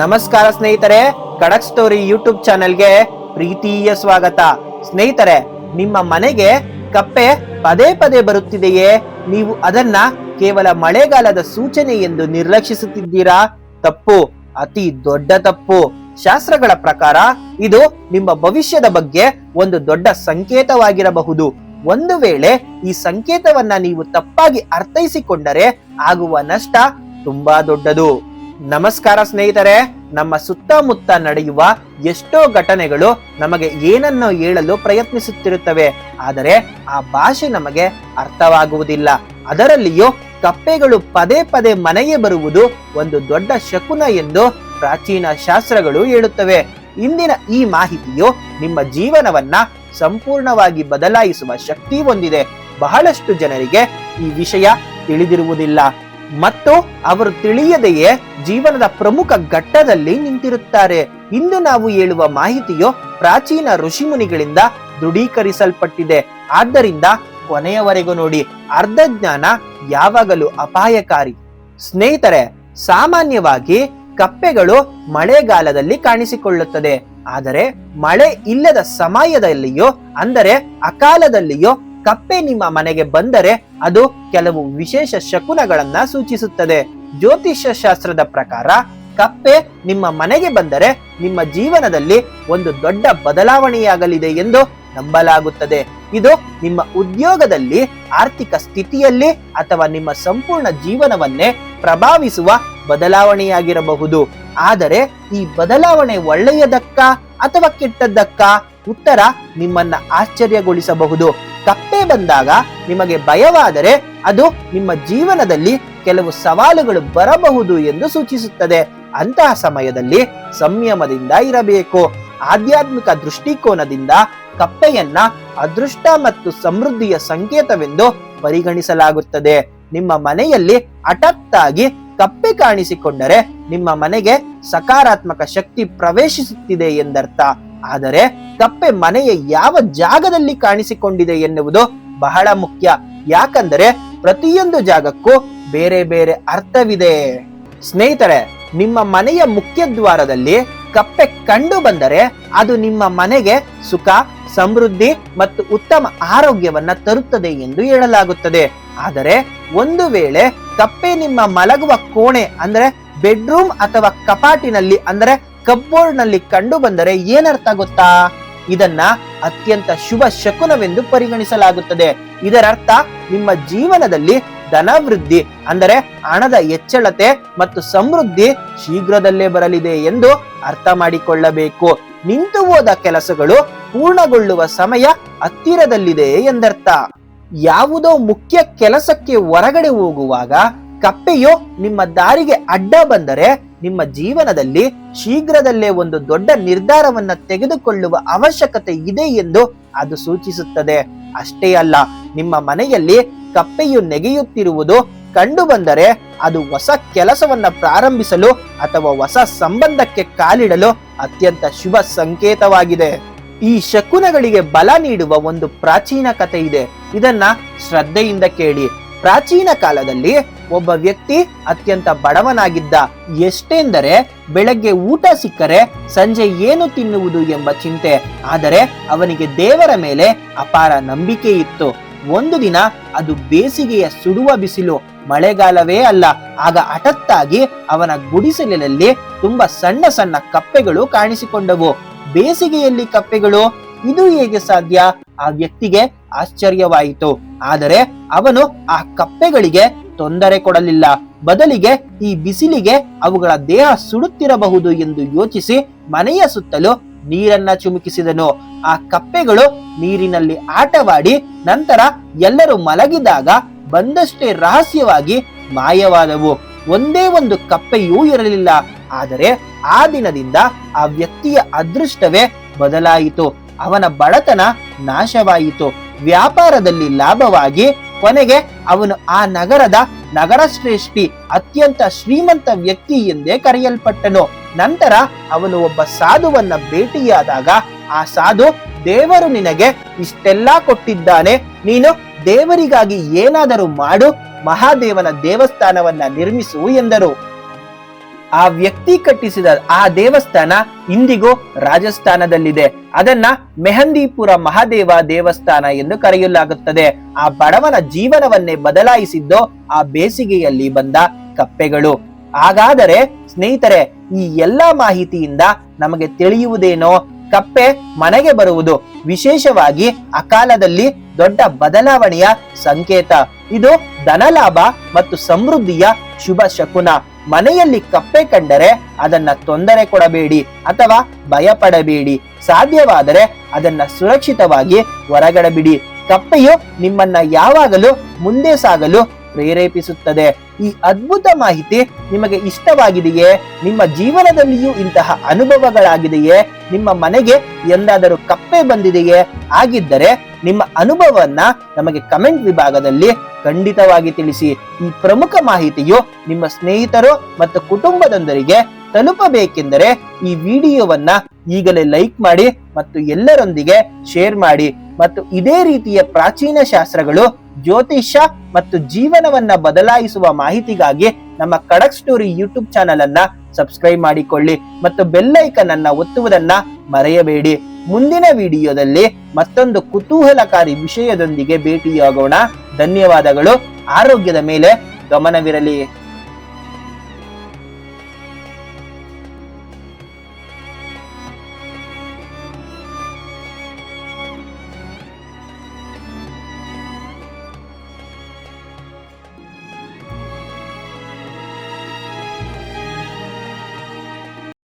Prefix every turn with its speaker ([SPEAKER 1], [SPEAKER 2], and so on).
[SPEAKER 1] ನಮಸ್ಕಾರ ಸ್ನೇಹಿತರೆ, ಕಡಕ್ story YouTube ಚಾನೆಲ್ಗೆ ಪ್ರೀತಿಯ ಸ್ವಾಗತ. ಸ್ನೇಹಿತರೆ, ನಿಮ್ಮ ಮನೆಗೆ ಕಪ್ಪೆ ಪದೇ ಪದೇ ಬರುತ್ತಿದೆಯೇ? ನೀವು ಅದನ್ನ ಕೇವಲ ಮಳೆಗಾಲದ ಸೂಚನೆ ಎಂದು ನಿರ್ಲಕ್ಷಿಸುತ್ತಿದ್ದೀರಾ? ತಪ್ಪು, ಅತಿ ದೊಡ್ಡ ತಪ್ಪು. ಶಾಸ್ತ್ರಗಳ ಪ್ರಕಾರ, ಇದು ನಿಮ್ಮ ಭವಿಷ್ಯದ ಬಗ್ಗೆ ಒಂದು ದೊಡ್ಡ ಸಂಕೇತವಾಗಿರಬಹುದು. ಒಂದು ವೇಳೆ ಈ ಸಂಕೇತವನ್ನ ನೀವು ತಪ್ಪಾಗಿ ಅರ್ಥೈಸಿಕೊಂಡರೆ ಆಗುವ ನಷ್ಟ ತುಂಬಾ ದೊಡ್ಡದು. ನಮಸ್ಕಾರ ಸ್ನೇಹಿತರೆ, ನಮ್ಮ ಸುತ್ತಮುತ್ತ ನಡೆಯುವ ಎಷ್ಟೋ ಘಟನೆಗಳು ನಮಗೆ ಏನನ್ನು ಹೇಳಲು ಪ್ರಯತ್ನಿಸುತ್ತಿರುತ್ತವೆ, ಆದರೆ ಆ ಭಾಷೆ ನಮಗೆ ಅರ್ಥವಾಗುವುದಿಲ್ಲ. ಅದರಲ್ಲಿಯೂ ಕಪ್ಪೆಗಳು ಪದೇ ಪದೇ ಮನೆಗೆ ಬರುವುದು ಒಂದು ದೊಡ್ಡ ಶಕುನ ಎಂದು ಪ್ರಾಚೀನ ಶಾಸ್ತ್ರಗಳು ಹೇಳುತ್ತವೆ. ಇಂದಿನ ಈ ಮಾಹಿತಿಯು ನಿಮ್ಮ ಜೀವನವನ್ನ ಸಂಪೂರ್ಣವಾಗಿ ಬದಲಾಯಿಸುವ ಶಕ್ತಿ ಹೊಂದಿದೆ. ಬಹಳಷ್ಟು ಜನರಿಗೆ ಈ ವಿಷಯ ತಿಳಿದಿರುವುದಿಲ್ಲ. ಮತ್ತು ಅವರು ತಿಳಿಯದೆಯೇ ಜೀವನದ ಪ್ರಮುಖ ಘಟ್ಟದಲ್ಲಿ ನಿಂತಿರುತ್ತಾರೆ. ಇಂದು ನಾವು ಹೇಳುವ ಮಾಹಿತಿಯು ಪ್ರಾಚೀನ ಋಷಿಮುನಿಗಳಿಂದ ದೃಢೀಕರಿಸಲ್ಪಟ್ಟಿದೆ. ಆದ್ದರಿಂದ ಕೊನೆಯವರೆಗೂ ನೋಡಿ, ಅರ್ಧ ಜ್ಞಾನ ಯಾವಾಗಲೂ ಅಪಾಯಕಾರಿ. ಸ್ನೇಹಿತರೆ, ಸಾಮಾನ್ಯವಾಗಿ ಕಪ್ಪೆಗಳು ಮಳೆಗಾಲದಲ್ಲಿ ಕಾಣಿಸಿಕೊಳ್ಳುತ್ತದೆ. ಆದರೆ ಮಳೆ ಇಲ್ಲದ ಸಮಯದಲ್ಲಿಯೋ, ಅಂದರೆ ಅಕಾಲದಲ್ಲಿಯೋ ಕಪ್ಪೆ ನಿಮ್ಮ ಮನೆಗೆ ಬಂದರೆ ಅದು ಕೆಲವು ವಿಶೇಷ ಶಕುನಗಳನ್ನ ಸೂಚಿಸುತ್ತದೆ. ಜ್ಯೋತಿಷ್ಯ ಶಾಸ್ತ್ರದ ಪ್ರಕಾರ ಕಪ್ಪೆ ನಿಮ್ಮ ಮನೆಗೆ ಬಂದರೆ ನಿಮ್ಮ ಜೀವನದಲ್ಲಿ ಒಂದು ದೊಡ್ಡ ಬದಲಾವಣೆಯಾಗಲಿದೆ ಎಂದು ನಂಬಲಾಗುತ್ತದೆ. ಇದು ನಿಮ್ಮ ಉದ್ಯೋಗದಲ್ಲಿ, ಆರ್ಥಿಕ ಸ್ಥಿತಿಯಲ್ಲಿ ಅಥವಾ ನಿಮ್ಮ ಸಂಪೂರ್ಣ ಜೀವನವನ್ನೇ ಪ್ರಭಾವಿಸುವ ಬದಲಾವಣೆಯಾಗಿರಬಹುದು. ಆದರೆ ಈ ಬದಲಾವಣೆ ಒಳ್ಳೆಯದಕ್ಕ ಅಥವಾ ಕೆಟ್ಟದ್ದಕ್ಕ? ಉತ್ತರ ನಿಮ್ಮನ್ನ ಆಶ್ಚರ್ಯಗೊಳಿಸಬಹುದು. ಕಪ್ಪೆ ಬಂದಾಗ ನಿಮಗೆ ಭಯವಾದರೆ ಅದು ನಿಮ್ಮ ಜೀವನದಲ್ಲಿ ಕೆಲವು ಸವಾಲುಗಳು ಬರಬಹುದು ಎಂದು ಸೂಚಿಸುತ್ತದೆ. ಅಂತಹ ಸಮಯದಲ್ಲಿ ಸಂಯಮದಿಂದ ಇರಬೇಕು. ಆಧ್ಯಾತ್ಮಿಕ ದೃಷ್ಟಿಕೋನದಿಂದ ಕಪ್ಪೆಯನ್ನ ಅದೃಷ್ಟ ಮತ್ತು ಸಮೃದ್ಧಿಯ ಸಂಕೇತವೆಂದು ಪರಿಗಣಿಸಲಾಗುತ್ತದೆ. ನಿಮ್ಮ ಮನೆಯಲ್ಲಿ ಹಠತ್ತಾಗಿ ಕಪ್ಪೆ ಕಾಣಿಸಿಕೊಂಡರೆ ನಿಮ್ಮ ಮನೆಗೆ ಸಕಾರಾತ್ಮಕ ಶಕ್ತಿ ಪ್ರವೇಶಿಸುತ್ತಿದೆ ಎಂದರ್ಥ. ಆದರೆ ಕಪ್ಪೆ ಮನೆಯ ಯಾವ ಜಾಗದಲ್ಲಿ ಕಾಣಿಸಿಕೊಂಡಿದೆ ಎನ್ನುವುದು ಬಹಳ ಮುಖ್ಯ. ಯಾಕಂದರೆ ಪ್ರತಿಯೊಂದು ಜಾಗಕ್ಕೂ ಬೇರೆ ಬೇರೆ ಅರ್ಥವಿದೆ. ಸ್ನೇಹಿತರೆ, ನಿಮ್ಮ ಮನೆಯ ಮುಖ್ಯ ದ್ವಾರದಲ್ಲಿ ಕಪ್ಪೆ ಕಂಡು ಬಂದರೆ ಅದು ನಿಮ್ಮ ಮನೆಗೆ ಸುಖ, ಸಮೃದ್ಧಿ ಮತ್ತು ಉತ್ತಮ ಆರೋಗ್ಯವನ್ನ ತರುತ್ತದೆ ಎಂದು ಹೇಳಲಾಗುತ್ತದೆ. ಆದರೆ ಒಂದು ವೇಳೆ ಕಪ್ಪೆ ನಿಮ್ಮ ಮಲಗುವ ಕೋಣೆ ಅಂದ್ರೆ ಬೆಡ್ರೂಮ್ ಅಥವಾ ಕಪಾಟಿನಲ್ಲಿ ಅಂದ್ರೆ ಕಬ್ಬೋರ್ಡ್ನಲ್ಲಿ ಕಂಡು ಬಂದರೆ ಏನರ್ಥ ಗೊತ್ತಾ? ಇದನ್ನ ಅತ್ಯಂತ ಶುಭ ಶಕುನವೆಂದು ಪರಿಗಣಿಸಲಾಗುತ್ತದೆ. ಇದರರ್ಥ, ನಿಮ್ಮ ಜೀವನದಲ್ಲಿ ಧನವೃದ್ಧಿ, ಅಂದರೆ ಹಣದ ಹೆಚ್ಚಳತೆ ಮತ್ತು ಸಮೃದ್ಧಿ ಶೀಘ್ರದಲ್ಲೇ ಬರಲಿದೆ ಎಂದು ಅರ್ಥ ಮಾಡಿಕೊಳ್ಳಬೇಕು. ನಿಂತು ಹೋದ ಕೆಲಸಗಳು ಪೂರ್ಣಗೊಳ್ಳುವ ಸಮಯ ಹತ್ತಿರದಲ್ಲಿದೆ ಎಂದರ್ಥ. ಯಾವುದೋ ಮುಖ್ಯ ಕೆಲಸಕ್ಕೆ ಹೊರಗಡೆ ಹೋಗುವಾಗ ಕಪ್ಪೆಯು ನಿಮ್ಮ ದಾರಿಗೆ ಅಡ್ಡ ಬಂದರೆ ನಿಮ್ಮ ಜೀವನದಲ್ಲಿ ಶೀಘ್ರದಲ್ಲೇ ಒಂದು ದೊಡ್ಡ ನಿರ್ಧಾರವನ್ನ ತೆಗೆದುಕೊಳ್ಳುವ ಅವಶ್ಯಕತೆ ಇದೆ ಎಂದು ಅದು ಸೂಚಿಸುತ್ತದೆ. ಅಷ್ಟೇ ಅಲ್ಲ, ನಿಮ್ಮ ಮನೆಯಲ್ಲಿ ಕಪ್ಪೆಯು ನೆಗೆಯುತ್ತಿರುವುದು ಕಂಡು ಬಂದರೆ ಅದು ಹೊಸ ಕೆಲಸವನ್ನ ಪ್ರಾರಂಭಿಸಲು ಅಥವಾ ಹೊಸ ಸಂಬಂಧಕ್ಕೆ ಕಾಲಿಡಲು ಅತ್ಯಂತ ಶುಭ ಸಂಕೇತವಾಗಿದೆ. ಈ ಶಕುನಗಳಿಗೆ ಬಲ ನೀಡುವ ಒಂದು ಪ್ರಾಚೀನ ಕಥೆ ಇದೆ. ಇದನ್ನ ಶ್ರದ್ಧೆಯಿಂದ ಕೇಳಿ. ಪ್ರಾಚೀನ ಕಾಲದಲ್ಲಿ ಒಬ್ಬ ವ್ಯಕ್ತಿ ಅತ್ಯಂತ ಬಡವನಾಗಿದ್ದ ಎಷ್ಟೆಂದರೆ ಬೆಳಗ್ಗೆ ಊಟ ಸಿಕ್ಕರೆ ಸಂಜೆ ಏನು ತಿನ್ನುವುದು ಎಂಬ ಚಿಂತೆ. ಆದರೆ ಅವನಿಗೆ ದೇವರ ಮೇಲೆ ಅಪಾರ ನಂಬಿಕೆ ಇತ್ತು. ಒಂದು ದಿನ ಅದು ಬೇಸಿಗೆಯ ಸುಡುವ ಬಿಸಿಲು, ಮಳೆಗಾಲವೇ ಅಲ್ಲ, ಆಗ ಹಠತ್ತಾಗಿ ಅವನ ಗುಡಿಸಲಿನಲ್ಲಿ ತುಂಬಾ ಸಣ್ಣ ಸಣ್ಣ ಕಪ್ಪೆಗಳು ಕಾಣಿಸಿಕೊಂಡವು. ಬೇಸಿಗೆಯಲ್ಲಿ ಕಪ್ಪೆಗಳು ಇದು ಹೇಗೆ ಸಾಧ್ಯ? ಆ ವ್ಯಕ್ತಿಗೆ ಆಶ್ಚರ್ಯವಾಯಿತು. ಆದರೆ ಅವನು ಆ ಕಪ್ಪೆಗಳಿಗೆ ತೊಂದರೆ ಕೊಡಲಿಲ್ಲ. ಬದಲಿಗೆ ಈ ಬಿಸಿಲಿಗೆ ಅವುಗಳ ದೇಹ ಸುಡುತ್ತಿರಬಹುದು ಎಂದು ಯೋಚಿಸಿ ಮನೆಯ ಸುತ್ತಲೂ ನೀರನ್ನ ಚುಮುಕಿಸಿದನು. ಆ ಕಪ್ಪೆಗಳು ನೀರಿನಲ್ಲಿ ಆಟವಾಡಿ ನಂತರ ಎಲ್ಲರೂ ಮಲಗಿದಾಗ ಬಂದಷ್ಟೇ ರಹಸ್ಯವಾಗಿ ಮಾಯವಾದವು. ಒಂದೇ ಒಂದು ಕಪ್ಪೆಯೂ ಇರಲಿಲ್ಲ. ಆದರೆ ಆ ದಿನದಿಂದ ಆ ವ್ಯಕ್ತಿಯ ಅದೃಷ್ಟವೇ ಬದಲಾಯಿತು. ಅವನ ಬಡತನ ನಾಶವಾಯಿತು. ವ್ಯಾಪಾರದಲ್ಲಿ ಲಾಭವಾಗಿ ಕೊನೆಗೆ ಅವನು ಆ ನಗರದ ನಗರ ಶ್ರೇಷ್ಠಿ ಅತ್ಯಂತ ಶ್ರೀಮಂತ ವ್ಯಕ್ತಿ ಎಂದೇ ಕರೆಯಲ್ಪಟ್ಟನು. ನಂತರ ಅವನು ಒಬ್ಬ ಸಾಧುವನ್ನ ಭೇಟಿಯಾದಾಗ, ಆ ಸಾಧು ದೇವರು ನಿನಗೆ ಇಷ್ಟೆಲ್ಲಾ ಕೊಟ್ಟಿದ್ದಾನೆ. ನೀನು ದೇವರಿಗಾಗಿ ಏನಾದರೂ ಮಾಡು, ಮಹಾದೇವನ ದೇವಸ್ಥಾನವನ್ನ ನಿರ್ಮಿಸು ಎಂದರು. ಆ ವ್ಯಕ್ತಿ ಕಟ್ಟಿಸಿದ ಆ ದೇವಸ್ಥಾನ ಇಂದಿಗೂ ರಾಜಸ್ಥಾನದಲ್ಲಿದೆ. ಅದನ್ನ ಮೆಹಂದಿಪುರ ಮಹಾದೇವ ದೇವಸ್ಥಾನ ಎಂದು ಕರೆಯಲಾಗುತ್ತದೆ. ಆ ಬಡವನ ಜೀವನವನ್ನೇ ಬದಲಾಯಿಸಿದ್ದು ಆ ಬೇಸಿಗೆಯಲ್ಲಿ ಬಂದ ಕಪ್ಪೆಗಳು. ಹಾಗಾದರೆ ಸ್ನೇಹಿತರೆ, ಈ ಎಲ್ಲಾ ಮಾಹಿತಿಯಿಂದ ನಮಗೆ ತಿಳಿಯುವುದೇನೋ? ಕಪ್ಪೆ ಮನೆಗೆ ಬರುವುದು ವಿಶೇಷವಾಗಿ ಅಕಾಲದಲ್ಲಿ ದೊಡ್ಡ ಬದಲಾವಣೆಯ ಸಂಕೇತ. ಇದು ಧನಲಾಭ ಮತ್ತು ಸಮೃದ್ಧಿಯ ಶುಭ ಶಕುನ. ಮನೆಯಲ್ಲಿ ಕಪ್ಪೆ ಕಂಡರೆ ಅದನ್ನ ತೊಂದರೆ ಕೊಡಬೇಡಿ ಅಥವಾ ಭಯಪಡಬೇಡಿ. ಸಾಧ್ಯವಾದರೆ ಅದನ್ನ ಸುರಕ್ಷಿತವಾಗಿ ಹೊರಗಡಬಿಡಿ ಕಪ್ಪೆಯು ನಿಮ್ಮನ್ನ ಯಾವಾಗಲೂ ಮುಂದೆ ಸಾಗಲು ಪ್ರೇರೇಪಿಸುತ್ತದೆ. ಈ ಅದ್ಭುತ ಮಾಹಿತಿ ನಿಮಗೆ ಇಷ್ಟವಾಗಿದೆಯೇ? ನಿಮ್ಮ ಜೀವನದಲ್ಲಿಯೂ ಇಂತಹ ಅನುಭವಗಳಾಗಿದೆಯೇ? ನಿಮ್ಮ ಮನೆಗೆ ಎಂದಾದರೂ ಕಪ್ಪೆ ಬಂದಿದೆಯೇ? ಆಗಿದ್ದರೆ ನಿಮ್ಮ ಅನುಭವವನ್ನ ನಮಗೆ ಕಮೆಂಟ್ ವಿಭಾಗದಲ್ಲಿ ಖಂಡಿತವಾಗಿ ತಿಳಿಸಿ. ಈ ಪ್ರಮುಖ ಮಾಹಿತಿಯು ನಿಮ್ಮ ಸ್ನೇಹಿತರು ಮತ್ತು ಕುಟುಂಬದೊಂದರಿಗೆ ತಲುಪಬೇಕೆಂದರೆ ಈ ವಿಡಿಯೋವನ್ನ ಈಗಲೇ ಲೈಕ್ ಮಾಡಿ ಮತ್ತು ಎಲ್ಲರೊಂದಿಗೆ ಶೇರ್ ಮಾಡಿ. ಮತ್ತು ಇದೇ ರೀತಿಯ ಪ್ರಾಚೀನ ಶಾಸ್ತ್ರಗಳು ಜ್ಯೋತಿಷ್ಯ ಮತ್ತು ಜೀವನವನ್ನ ಬದಲಾಯಿಸುವ ಮಾಹಿತಿಗಾಗಿ ನಮ್ಮ ಕಡಕ್ ಸ್ಟೋರಿ ಯೂಟ್ಯೂಬ್ ಚಾನಲ್ ಅನ್ನ ಸಬ್ಸ್ಕ್ರೈಬ್ ಮಾಡಿಕೊಳ್ಳಿ ಮತ್ತು ಬೆಲ್ಲೈಕನ್ ಅನ್ನ ಒತ್ತುವುದನ್ನ ಮರೆಯಬೇಡಿ. ಮುಂದಿನ ವಿಡಿಯೋದಲ್ಲಿ ಮತ್ತೊಂದು ಕುತೂಹಲಕಾರಿ ವಿಷಯದೊಂದಿಗೆ ಭೇಟಿಯಾಗೋಣ. ಧನ್ಯವಾದಗಳು. ಆರೋಗ್ಯದ ಮೇಲೆ ಗಮನವಿರಲಿ.